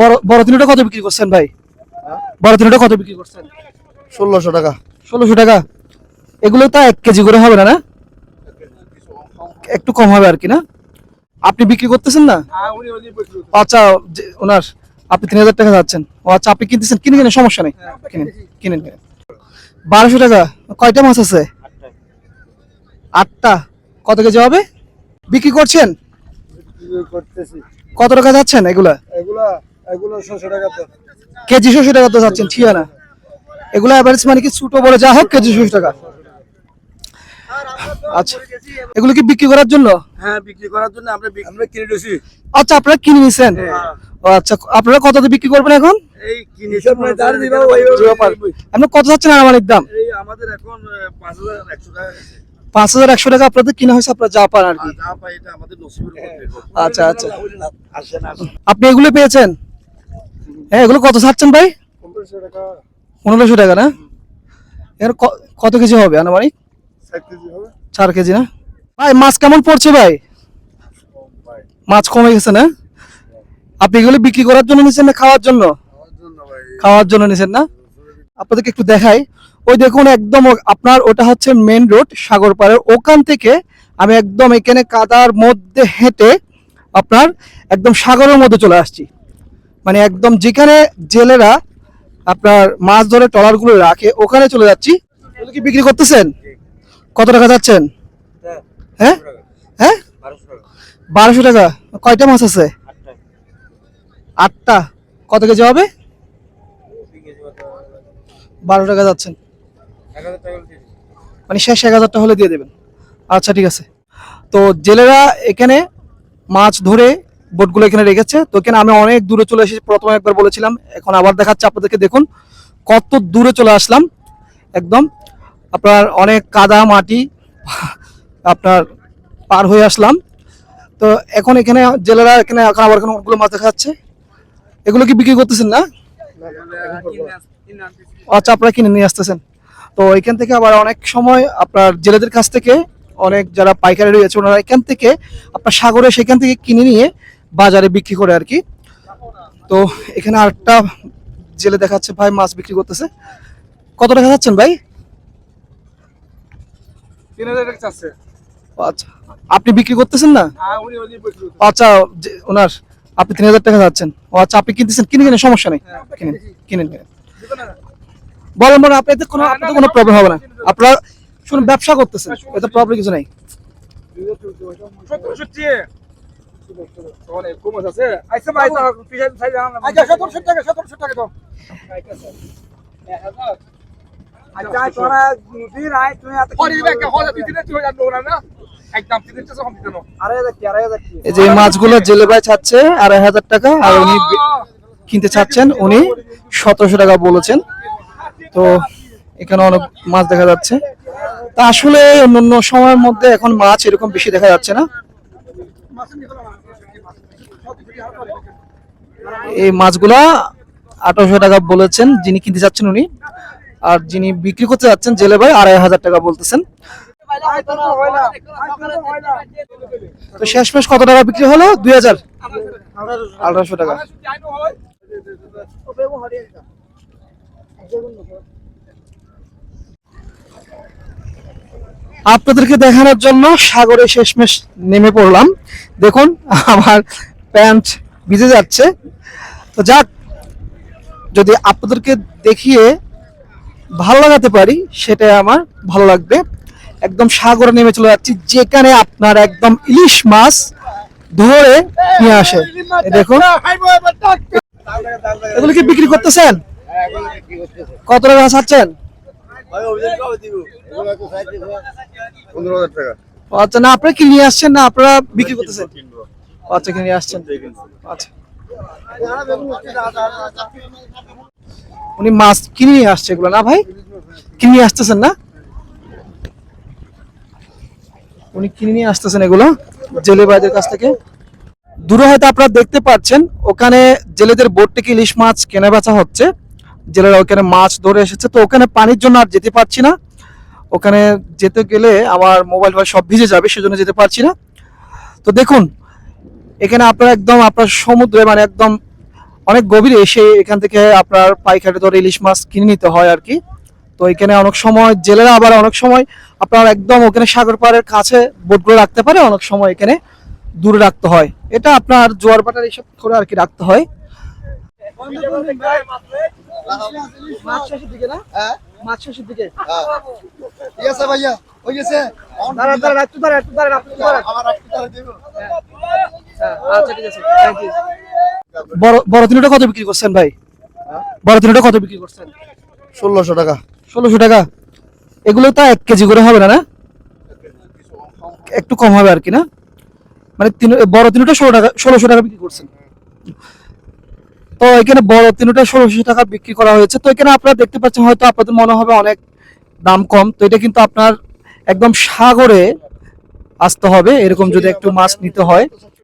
বড় বড় তিনটা কত বিক্রি করছেন ভাই? বড় তিনটা কত বিক্রি করছেন? ষোলোশো টাকা। ষোলোশো টাকা। এগুলো তো এক কেজি করে হবে না না? একটু কম হবে আর কি না? আপনি বিক্রি করতেছেন না? আচ্ছা ওনার আপনি তিন হাজার টাকা যাচ্ছেন। ও আচ্ছা আপনি কিনতেছেন কিনে কিনে সমস্যা নেই। কিনেন কিনেন কিনেন বারোশো টাকা কয়টা মাছ আছে? আটটা। কত কেজি হবে? বিক্রি করছেন? কত টাকা যাচ্ছেন এগুলা? এগুলা এগুলো ছশো টাকা তো। কেজি ছশো টাকা তো যাচ্ছেন ঠিয়া না? এগুলো অ্যাভারেজ মানে কি ছোট বড় যা হোক কেজি ছশো টাকা। আচ্ছা এগুলো কি বিক্রি করার জন্য? হ্যাঁ বিক্রি করার জন্য আমরা আমরা কিনে নিয়েছি। আচ্ছা আপনারা কিনে নিছেন? আচ্ছা আপনারা কততে বিক্রি করবেন এখন? এই কিনেছি মানে তার দিবা ওই কত যাচ্ছেন আনুমানিক দাম? এই আমাদের এখন পাঁচ হাজার একশো টাকা গেছে। পাঁচ হাজার একশো টাকা আপনাদের কিনা হয়েছে আপনার যা পান আর কি। আচ্ছা আচ্ছা। আসেন আসেন। আপনি এগুলো পেয়েছেন? হ্যাঁ এগুলো কত ছাড়ছেন ভাই? পনেরোশো টাকা। না? এর কত কেজি হবে আনুমানিক? কেজি চার কেজি না? ভাই মাছ কেমন পড়ছে ভাই? মাছ কমে গেছে না? আপনি এগুলো বিক্রি করার জন্য নিছেন না খাওয়ার জন্য? খাওয়ার জন্য নিছেন না? আপনাদেরকে একটু দেখাই। ওই দেখুন একদম আপনার ওটা হচ্ছে মেন রোড সাগর পাড়ের ওখান থেকে আমি একদম এখানে কাদার মধ্যে হেঁটে আপনার একদম সাগরের মধ্যে চলে আসছি। মানে একদম যেখানে জেলেরা আপনার মাছ ধরে ট্রলারগুলো রাখে, ওখানে চলে যাচ্ছি। কি বিক্রি করতেছেন? কত টাকা যাচ্ছেন? হ্যাঁ? হ্যাঁ? বারোশো টাকা। কয়টা মাছ আছে? আটটা। কত কেজি হবে? বারো টাকা যাচ্ছেন। মানে শেষ এক হাজারটা হলে দিয়ে দেবেন। আচ্ছা ঠিক আছে। তো জেলেরা এখানে মাছ ধরে বোটগুলো এখানে রেখেছে। তো এখানে আমি অনেক দূরে চলে এসেছি। প্রথমে একবার বলেছিলাম, এখন আবার দেখাচ্ছি আপনাদেরকে। দেখুন, কত দূরে চলে আসলাম। একদম আপনার অনেক কাদা মাটি আপনার পার হয়ে আসলাম। তো এখন এখানে জেলেরা এখানে এখন আবার এখানে অনেকগুলো মাছ দেখা যাচ্ছে এগুলো কি বিক্রি করতেছেন না? আচ্ছা আপনারা কিনে নিয়ে আসতেছেন। তো এখান থেকে আবার অনেক সময় আপনার জেলেদের কাছ থেকে অনেক যারা পাইকারি রয়েছে, ওনারা এখান থেকে আপনার সাগরে সেখান থেকে কিনে নিয়ে বাজারে বিক্রি করে আর কি। তো এখানে আরেকটা জেলে দেখাচ্ছে ভাই মাছ বিক্রি করতেছে। কত টাকা যাচ্ছেন ভাই? আচ্ছা আপনি বিক্রি করতেছেন না? হ্যাঁ আচ্ছা ওনার আপনি তিন হাজার টাকা যাচ্ছেন ও আচ্ছা আপনি কিনতেছেন? কিনে কিনে সমস্যা নেই। কিনেন কিনেন কিনেন। বলেন বলেন আপনাদের কোনো আপনাদের কোনো প্রবলেম হবে না। আপনারা শুনুন ব্যবসা করতেছেন এতে প্রবলেম কিছু নাই। অনেক কম আছে। আইসা ভাই তো পিছাই পিছাই জানা আচ্ছা টাকা টাকা তো আচ্ছা তোরা তুমি এত হলে তুই দিনে তুই না? এই যে মাছগুলো জেলে ভাই চাচ্ছে আড়াই হাজার টাকা আর উনি কিনতে চাচ্ছেন উনি সতেরোশো টাকা বলেছেন। তো এখানে অনেক মাছ দেখা যাচ্ছে। তা আসলে অন্য সময়ের মধ্যে এখন মাছ এরকম বেশি দেখা যাচ্ছে না। এই মাছগুলা আঠারোশো টাকা বলেছেন, যিনি কিনতে যাচ্ছেন উনি। আর যিনি বিক্রি করতে যাচ্ছেন, জেলে ভাই আড়াই হাজার টাকা বলতেছেন। তো শেষমেশ কত টাকা বিক্রি হলো? দুই হাজার। আঠারোশো টাকা। আপনাদেরকে দেখানোর জন্য সাগরে শেষমেশ নেমে পড়লাম। দেখুন, আমার প্যান্ট ভিজে যাচ্ছে। তো যাক, যদি আপনাদেরকে দেখিয়ে ভালো লাগাতে পারি, সেটাই আমার ভালো লাগবে। একদম সাগরে নেমে চলে যাচ্ছি, যেখানে আপনার একদম ইলিশ মাছ ধরে নিয়ে আসে। দেখুন। এগুলো কি বিক্রি করতেছেন? কত টাকা ছাড়ছেন? আচ্ছা না, আপনারা কিনে নিয়ে আসছেন? না, আপনারা বিক্রি করতেছেন? আচ্ছা কিনে আসছেন। আচ্ছা। উনি মাছ কিনে নিয়ে আসছে এগুলো, না ভাই? কিনে আসতেছেন না? উনি কিনে নিয়ে আসতেছেন এগুলো, জেলে ভাইদের কাছ থেকে। দূরে হয়তো আপনারা দেখতে পাচ্ছেন, ওখানে জেলেদের বোট থেকে ইলিশ মাছ কেনা বেচা হচ্ছে। জেলেরা ওখানে মাছ ধরে এসেছে, তো ওখানে পানির জন্য আর যেতে পারছি না। ওখানে যেতে গেলে আমার মোবাইল ফোন সব ভিজে যাবে সেজন্য যেতে পারছি না। তো দেখুন এখানে আপনারা একদম আপনার সমুদ্রে মানে একদম অনেক গভীরে এসে এখান থেকে আপনার পাইকারি ধরে ইলিশ মাছ কিনে নিতে হয় আর কি। তো এখানে অনেক সময় জেলেরা আবার অনেক সময় আপনার একদম ওখানে সাগর পাড়ের কাছে বোটগুলো রাখতে পারে অনেক সময় এখানে দূরে রাখতে হয়। এটা আপনার জোয়ার পাটার এইসব করে আর কি রাখতে হয়। মাছ শেষের দিকে না? হ্যাঁ। মাছ শেষের দিকে। হ্যাঁ। ঠিক আছে ভাইয়া হয়ে গেছে দাঁড়ান দাঁড়ান একটু দাঁড়ান একটু দাঁড়ান আপনি দাঁড়ান। আমার একটু তারা দিব। হ্যাঁ, আচ্ছা ঠিক আছে থ্যাংক ইউ বড় বড় তিনটা কত বিক্রি করছেন ভাই? বড় তিনটা কত বিক্রি করছেন? ষোলোশো টাকা। ষোলোশো টাকা। এগুলো তো এক কেজি করে হবে না না? একটু কম হবে আর কি না? মানে তিন বড় তিনটা ষোলো টাকা ষোলোশো টাকা বিক্রি করছেন। তো এখানে বড় তিনটা ষোলোশো টাকা বিক্রি করা হয়েছে। তো এখানে আপনারা দেখতে পাচ্ছেন হয়তো আপনাদের মনে হবে অনেক দাম কম। তো এটা কিন্তু আপনার একদম সাগরে আসতে হবে। এরকম যদি একটু মাছ নিতে হয়।